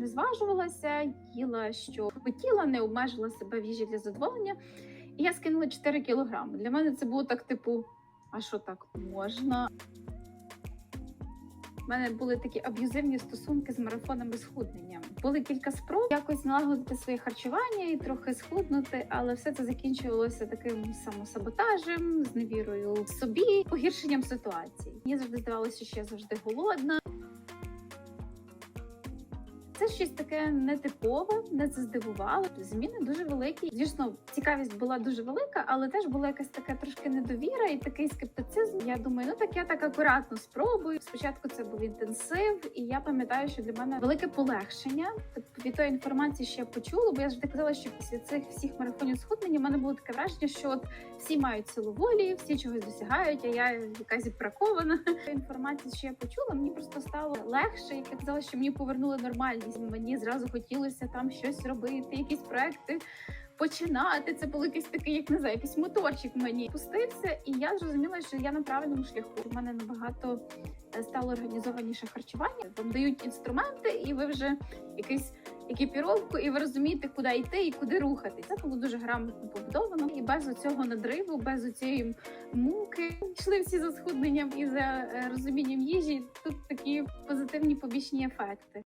не зважувалася, їла, що хотіла, не обмежила себе в їжі для задоволення. І я скинула 4 кілограми. Для мене це було так, типу, а що так можна? У мене були такі аб'юзивні стосунки з марафонами схуднення. Були кілька спроб якось налагодити своє харчування і трохи схуднути, але все це закінчувалося таким самосаботажем, зневірою в собі, погіршенням ситуації. Мені завжди здавалося, що я завжди голодна. Це щось таке нетипове, не це здивувало. Зміни дуже великі. Звісно, цікавість була дуже велика, але теж була якась така трошки недовіра і такий скептицизм. Я думаю, ну так я так акуратно спробую. Спочатку це був інтенсив, і я пам'ятаю, що для мене велике полегшення тобто від тої інформації, я почула, бо я завжди казала, що після цих всіх марафонів схуднення в мене було таке враження, що от всі мають силу волі, всі чогось досягають, а я якась бракована. Інформація, що я почула, мені просто стало легше. Як казала, що мені повернули нормальність. Мені зразу хотілося там щось робити, якісь проекти. Починати це було якийсь такий, як не знаю, якийсь моторчик мені пустився, і я зрозуміла, що я на правильному шляху. У мене набагато е, стало організованіше харчування. Вам дають інструменти, і ви вже якийсь екіпіровку, і ви розумієте, куди йти і куди рухатись. Це було дуже грамотно побудовано. І без цього надриву, без цієї муки йшли всі за схудненням і за е, розумінням їжі. Тут такі позитивні побічні ефекти.